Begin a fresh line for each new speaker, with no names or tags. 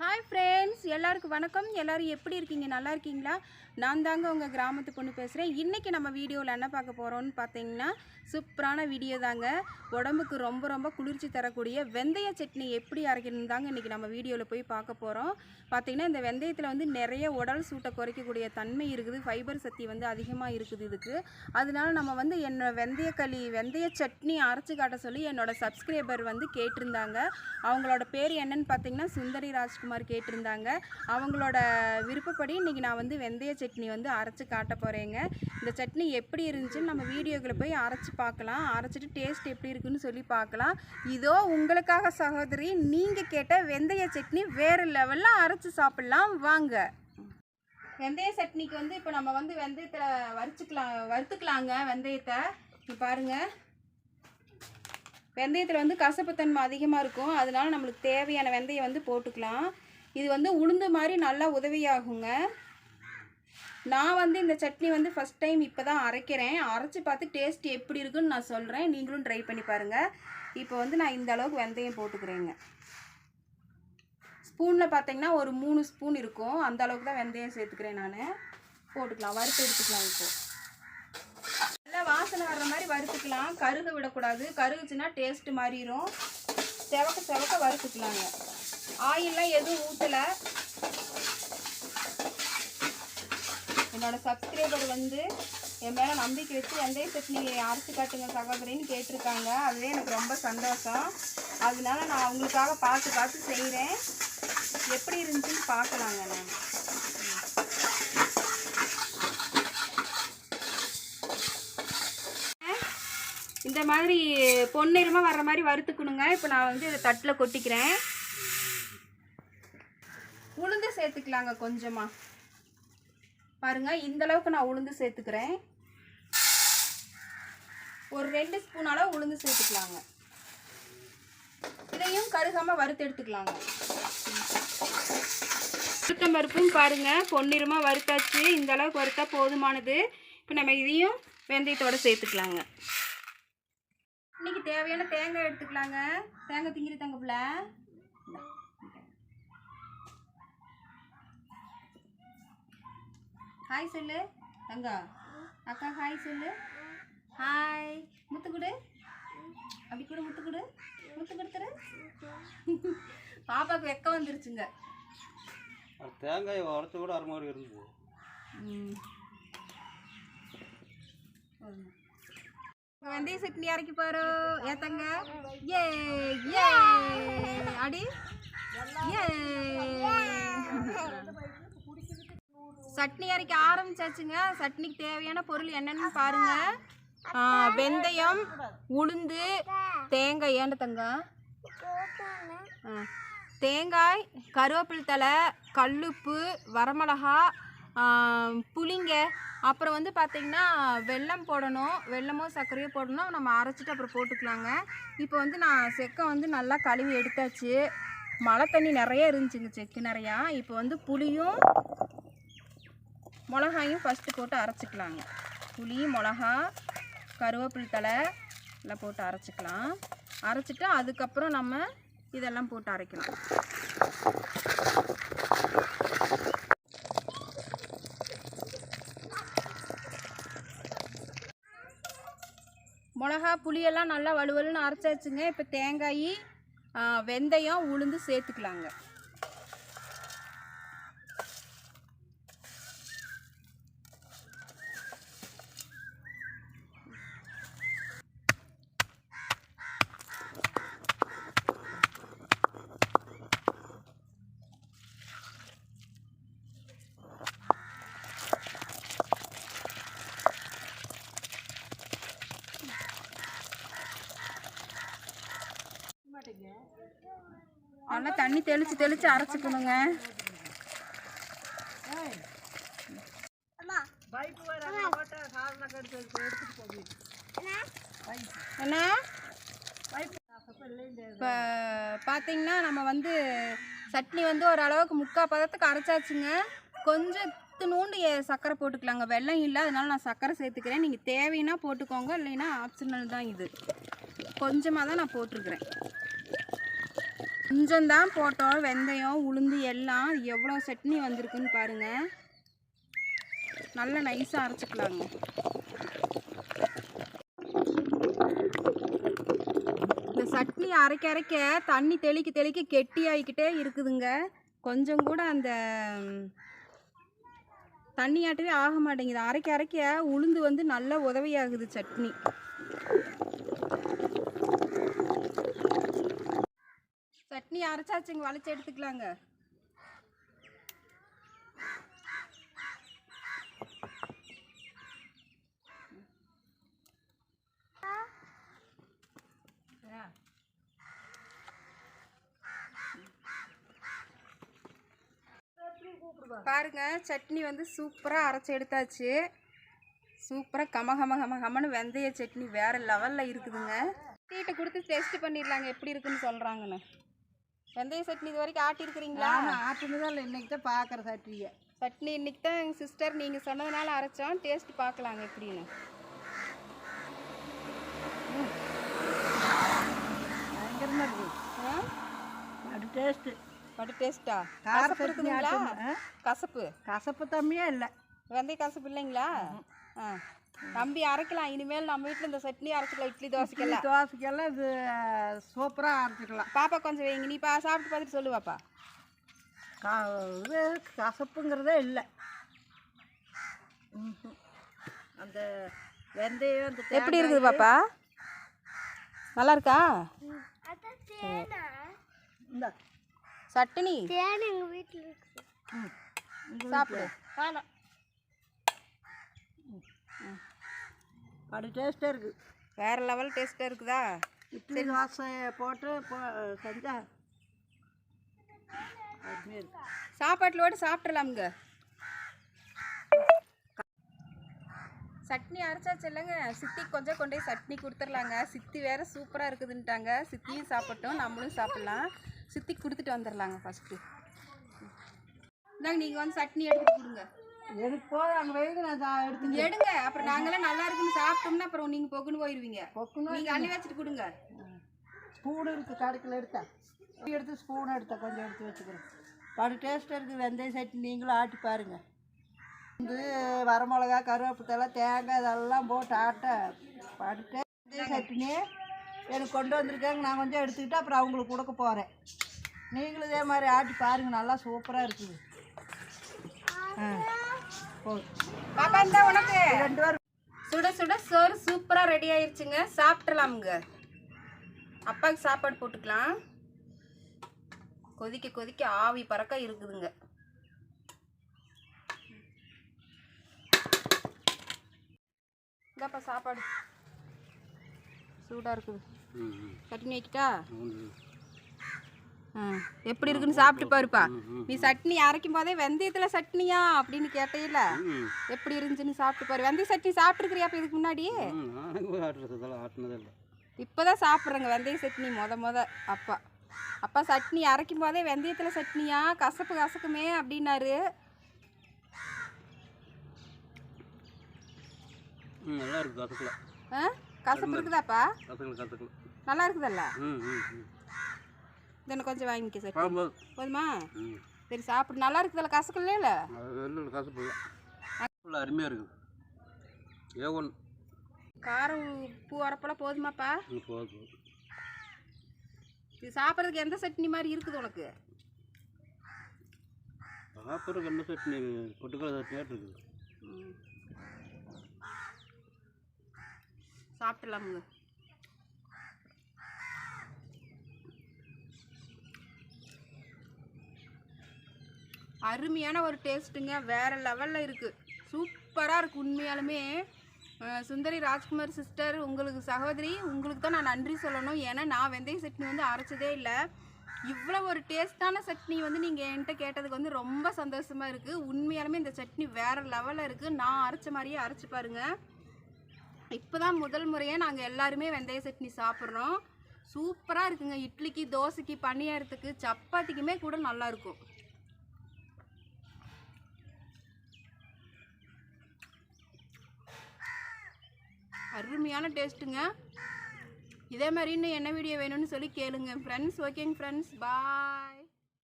hi friends எல்லாருக்கும் வணக்கம் எல்லோரும் எப்படி இருக்கீங்க நல்லா இருக்கீங்களா நான் தாங்க உங்கள் கிராமத்து பொண்ணு பேசுகிறேன் இன்றைக்கி நம்ம வீடியோவில் என்ன பார்க்க போகிறோம்னு பார்த்தீங்கன்னா சூப்பரான வீடியோ தாங்க உடம்புக்கு ரொம்ப ரொம்ப குளிர்ச்சி தரக்கூடிய வெந்தய சட்னி எப்படி அரைக்கணும்னு தாங்க இன்றைக்கி நம்ம வீடியோவில் போய் பார்க்க போகிறோம் பார்த்திங்கன்னா இந்த வெந்தயத்தில் வந்து நிறைய உடல் சூட்டை குறைக்கக்கூடிய தன்மை இருக்குது ஃபைபர் சக்தி வந்து அதிகமாக இருக்குது இதுக்கு அதனால நம்ம வந்து என்னோட வெந்தயக்களி வெந்தய சட்னி அரைச்சி காட்ட சொல்லி என்னோடய சப்ஸ்கிரைபர் வந்து கேட்டிருந்தாங்க அவங்களோட பேர் என்னன்னு பார்த்தீங்கன்னா சுந்தரி ராஜ்குமார் ராஜ்குமார் கேட்டிருந்தாங்க அவங்களோட விருப்பப்படி இன்றைக்கி நான் வந்து வெந்தய சட்னி வந்து அரைச்சி காட்ட போகிறேங்க இந்த சட்னி எப்படி இருந்துச்சுன்னு நம்ம வீடியோக்களை போய் அரைச்சி பார்க்கலாம் அரைச்சிட்டு டேஸ்ட் எப்படி இருக்குன்னு சொல்லி பார்க்கலாம் இதோ உங்களுக்காக சகோதரி நீங்கள் கேட்ட வெந்தய சட்னி வேறு லெவலில் அரைச்சி சாப்பிட்லாம் வாங்க வெந்தய சட்னிக்கு வந்து இப்போ நம்ம வந்து வெந்தயத்தை வறுத்துக்கலாம் வறுத்துக்கலாங்க வெந்தயத்தை பாருங்கள் வெந்தயத்தில் வந்து கசப்புத்தன்மை அதிகமாக இருக்கும் அதனால் நம்மளுக்கு தேவையான வெந்தயம் வந்து போட்டுக்கலாம் இது வந்து உளுந்து மாதிரி நல்லா உதவியாகுங்க நான் வந்து இந்த சட்னி வந்து ஃபஸ்ட் டைம் இப்போ தான் அரைக்கிறேன் அரைச்சி பார்த்து டேஸ்ட் எப்படி இருக்குன்னு நான் சொல்கிறேன் நீங்களும் ட்ரை பண்ணி பாருங்கள் இப்போ வந்து நான் இந்த அளவுக்கு வெந்தயம் போட்டுக்கிறேங்க ஸ்பூனில் பார்த்தீங்கன்னா ஒரு மூணு ஸ்பூன் இருக்கும் அந்த அளவுக்கு தான் வெந்தயம் சேர்த்துக்கிறேன் நான் போட்டுக்கலாம் வறுத்து எடுத்துக்கலாம் இப்போது பார்த்தா வாசனை வர்ற மாதிரி வறுத்துக்கலாம் கருக விடக்கூடாது கருகுச்சுன்னா டேஸ்ட்டு மாறிடும் செவக்க செவக்க வறுத்துக்கலாங்க ஆயிலெலாம் எதுவும் ஊற்றலை என்னோடய சப்ஸ்கிரைபர் வந்து என் மேலே நம்பிக்கை வச்சு எந்த செட் நீங்கள் அரைச்சி காட்டுங்க சகோதரின்னு கேட்டிருக்காங்க அதுவே எனக்கு ரொம்ப சந்தோஷம் அதனால நான் அவங்களுக்காக பார்த்து பார்த்து செய்கிறேன் எப்படி இருந்துச்சுன்னு பார்க்கலாங்க நான் இந்த மாதிரி பொன்னிறமாக வர்ற மாதிரி வறுத்துக்கணுங்க இப்போ நான் வந்து இதை தட்டில் கொட்டிக்கிறேன் உளுந்து சேர்த்துக்கலாங்க கொஞ்சமாக பாருங்கள் இந்தளவுக்கு நான் உளுந்து சேர்த்துக்கிறேன் ஒரு ரெண்டு ஸ்பூன் அளவு உளுந்து சேர்த்துக்கலாங்க இதையும் கருகாமல் வறுத்து எடுத்துக்கலாங்க சுத்தம் பருப்பும் பாருங்கள் பொன்னிறமாக வறுத்தாச்சு இந்த அளவுக்கு வறுத்தா போதுமானது இப்போ நம்ம இதையும் வெந்தயத்தோடு சேர்த்துக்கலாங்க தேவையான தேங்காய் எடுத்துக்கலாங்க தேங்காய் திங்கிரி தங்கப்பில் ஹாய் சொல்லு தங்கா அக்கா ஹாய் சொல்லு ஹாய் முத்துக்குடு அப்படி கூட முத்துக்குடு முத்து கொடுத்துரு பாப்பாவுக்கு வெக்க வந்துருச்சுங்க
தேங்காய் உரைச்சு கூட அரை மாதிரி இருந்தது
வந்து சட்னி அரைக்க போகிறோம் ஏத்தங்க ஏ ஏ அடி ஏ சட்னி அரைக்க ஆரம்பிச்சாச்சுங்க சட்னிக்கு தேவையான பொருள் என்னென்னு பாருங்கள் வெந்தயம் உளுந்து தேங்காய் ஏண்ட தங்க தேங்காய் கருவேப்பிலை தலை கல்லுப்பு வரமிளகா புளிங்க அப்புறம் வந்து பார்த்திங்கன்னா வெல்லம் போடணும் வெல்லமோ சர்க்கரையோ போடணும் நம்ம அரைச்சிட்டு அப்புறம் போட்டுக்கலாங்க இப்போ வந்து நான் செக்கை வந்து நல்லா கழுவி எடுத்தாச்சு மழை தண்ணி நிறைய இருந்துச்சுங்க செக்கு நிறையா இப்போ வந்து புளியும் மிளகாயும் ஃபஸ்ட்டு போட்டு அரைச்சிக்கலாங்க புளி மிளகா கருவேப்பில் தலை எல்லாம் போட்டு அரைச்சிக்கலாம் அரைச்சிட்டு அதுக்கப்புறம் நம்ம இதெல்லாம் போட்டு அரைக்கலாம் மிளகா புளியெல்லாம் நல்லா வலுவலுன்னு அரைச்சாச்சுங்க இப்போ தேங்காய் வெந்தயம் உளுந்து சேர்த்துக்கலாங்க நல்லா தண்ணி தெளித்து தெளித்து அரைச்சிக்கணுங்க என்ன இப்போ பார்த்தீங்கன்னா நம்ம வந்து சட்னி வந்து ஓரளவுக்கு முக்கால் பதத்துக்கு அரைச்சாச்சுங்க கொஞ்சம் நூண்டு சர்க்கரை போட்டுக்கலாங்க வெள்ளம் இல்லை அதனால் நான் சர்க்கரை சேர்த்துக்கிறேன் நீங்கள் தேவைன்னா போட்டுக்கோங்க இல்லைன்னா ஆப்ஷனல் தான் இது கொஞ்சமாக தான் நான் போட்டிருக்கிறேன் கொஞ்சம் தான் போட்டோம் வெந்தயம் உளுந்து எல்லாம் எவ்வளோ சட்னி வந்திருக்குன்னு பாருங்க நல்லா நைஸாக அரைச்சிக்கலாங்க இந்த சட்னி அரைக்க அரைக்க தண்ணி தெளிக்க தெளிக்க கெட்டியாகிக்கிட்டே இருக்குதுங்க கொஞ்சம் கூட அந்த தண்ணியாட்டவே ஆக மாட்டேங்குது அரைக்க அரைக்க உளுந்து வந்து நல்லா உதவியாகுது சட்னி அரைச்சாச்சு அரைச்சாச்சுங்க வளைச்சி எடுத்துக்கலாங்க பாருங்க சட்னி வந்து சூப்பராக அரைச்சி எடுத்தாச்சு சூப்பராக கம கம கம வெந்தய சட்னி வேறு லெவலில் இருக்குதுங்க வீட்டை கொடுத்து டெஸ்ட் பண்ணிடலாங்க எப்படி இருக்குன்னு சொல்கிறாங்கண்ணே வெந்தய சட்னி இது வரைக்கும் ஆட்டியிருக்கிறீங்களா
ஆமாம் தான் இல்லை இன்றைக்கி தான் பார்க்குறேன்
சட்னியை சட்னி இன்றைக்கி தான் எங்கள் சிஸ்டர் நீங்கள் சொன்னதுனால அரைச்சோம் டேஸ்ட் பார்க்கலாங்க எப்படின்னு
பயங்கரமாக டேஸ்ட்டு படு டேஸ்ட்டா
கசப்பு இருக்குதுங்களா
கசப்பு கசப்பு தம்மியே இல்லை
வெந்தய கசப்பு இல்லைங்களா ஆ தம்பி அரைக்கலாம் இனிமேல் நம்ம வீட்டில் இந்த சட்னி அரைச்சிக்கலாம் இட்லி தோசைக்கெல்லாம் தோசைக்கெல்லாம்
இது சூப்பராக அரைச்சிக்கலாம்
பாப்பா கொஞ்சம் வைங்க நீ பா சாப்பிட்டு பார்த்துட்டு சொல்லு பாப்பா
கா இது கசப்புங்கிறதே இல்லை
அந்த வெந்தயம் அந்த எப்படி இருக்குது பாப்பா நல்லா இருக்கா சட்னி தேன் எங்கள் வீட்டில் இருக்கு சாப்பிடு வேணாம்
ம் அது டேஸ்ட்டாக இருக்குது வேறு லெவல்
டேஸ்ட்டாக இருக்குதா இட்லி தோசை
போட்டு போ செஞ்சால்
சாப்பாட்டில் சாப்பாட்டிலோடு சாப்பிட்றலாமுங்க சட்னி அரைச்சாச்சு இல்லைங்க சித்தி கொஞ்சம் கொண்டு போய் சட்னி கொடுத்துர்லாங்க சித்தி வேறு சூப்பராக இருக்குதுன்ட்டாங்க சித்தியும் சாப்பிட்டோம் நம்மளும் சாப்பிட்லாம் சித்தி கொடுத்துட்டு வந்துடலாங்க ஃபஸ்ட்டு இந்தாங்க நீங்கள் வந்து சட்னி எடுத்துகிட்டு கொடுங்க
எனக்கு போதும் அங்கே வைங்க நான்
எடுத்து எடுங்க அப்புறம் நாங்களாம் நல்லா இருக்குன்னு சாப்பிட்டோம்னா அப்புறம் நீங்கள் பொக்குன்னு போயிடுவீங்க பொக்குன்னு நீங்கள் அள்ளி வச்சுட்டு கொடுங்க
ஸ்பூன் இருக்குது கடுக்கில் எடுத்தேன் எடுத்து ஸ்பூன் எடுத்தேன் கொஞ்சம் எடுத்து வச்சுக்கிறேன் படு டேஸ்ட்டாக இருக்குது வெந்தயம் சட்னி நீங்களும் ஆட்டி பாருங்கள் வந்து வரமிளகா கருவேப்பத்தெல்லாம் தேங்காய் இதெல்லாம் போட்டு ஆட்ட படுட்டு வெந்தயம் சட்னி எனக்கு கொண்டு வந்திருக்காங்க நான் கொஞ்சம் எடுத்துக்கிட்டு அப்புறம் அவங்களுக்கு கொடுக்க போகிறேன் நீங்களும் இதே மாதிரி ஆட்டி பாருங்கள் நல்லா சூப்பராக இருக்குது ஆ
சுட சுட சோறு சூப்பராக ரெடி சாப்பிட்றலாமுங்க அப்பாவுக்கு சாப்பாடு போட்டுக்கலாம் கொதிக்க கொதிக்க ஆவி பறக்க இருக்குதுங்க இந்தப்பா சாப்பாடு சூடாக இருக்குது கட்டினு வைக்கிட்டா எப்படி இருக்குன்னு சாப்பிட்டு பாருப்பா நீ சட்னி அரைக்கும் போதே வெந்தயத்தில் சட்னியா அப்படின்னு கேட்டையில எப்படி இருந்துச்சுன்னு சாப்பிட்டு பாரு வெந்தய சட்னி சாப்பிட்டுருக்குறியாப்பா இதுக்கு முன்னாடி இப்போதான் சாப்பிட்றேங்க வெந்தய சட்னி மொத மொத அப்பா அப்பா சட்னி அரைக்கும் போதே வெந்தயத்தில் சட்னியா கசப்பு கசக்குமே அப்படின்னாரு நல்லா கசப்பு இருக்குதாப்பா நல்லா இருக்குதல்ல இன்னும் கொஞ்சம் வாங்கிக்க சார் போதுமா சரி சாப்பிடு நல்லா இருக்குதுல்ல கசக்கு இல்லையில
கசப்பு இல்லை அருமையாக இருக்குது
ஏ ஒன்று காரம் உப்பு உரப்பெல்லாம் போதுமாப்பா போதும் இது சாப்பிட்றதுக்கு எந்த சட்னி மாதிரி இருக்குது உனக்கு
சாப்பிட்றதுக்கு எந்த சட்னி பொட்டுக்கடலை சட்னியாக இருக்குது
சாப்பிடலாமுங்க அருமையான ஒரு டேஸ்ட்டுங்க வேறு லெவலில் இருக்குது சூப்பராக இருக்குது உண்மையாலுமே சுந்தரி ராஜ்குமார் சிஸ்டர் உங்களுக்கு சகோதரி உங்களுக்கு தான் நான் நன்றி சொல்லணும் ஏன்னா நான் வெந்தய சட்னி வந்து அரைச்சதே இல்லை இவ்வளோ ஒரு டேஸ்ட்டான சட்னி வந்து நீங்கள் என்கிட்ட கேட்டதுக்கு வந்து ரொம்ப சந்தோஷமாக இருக்குது உண்மையாலுமே இந்த சட்னி வேறு லெவலில் இருக்குது நான் அரைச்ச மாதிரியே அரைச்சி பாருங்கள் இப்போ தான் முதல் முறையாக நாங்கள் எல்லாருமே வெந்தய சட்னி சாப்பிட்றோம் சூப்பராக இருக்குங்க இட்லிக்கு தோசைக்கு பணியாரத்துக்கு சப்பாத்திக்குமே கூட நல்லாயிருக்கும் அருமையான டேஸ்ட்டுங்க இதே மாதிரி இன்னும் என்ன வீடியோ வேணும்னு சொல்லி கேளுங்க ஃப்ரெண்ட்ஸ் ஓகேங்க ஃப்ரெண்ட்ஸ் பாய்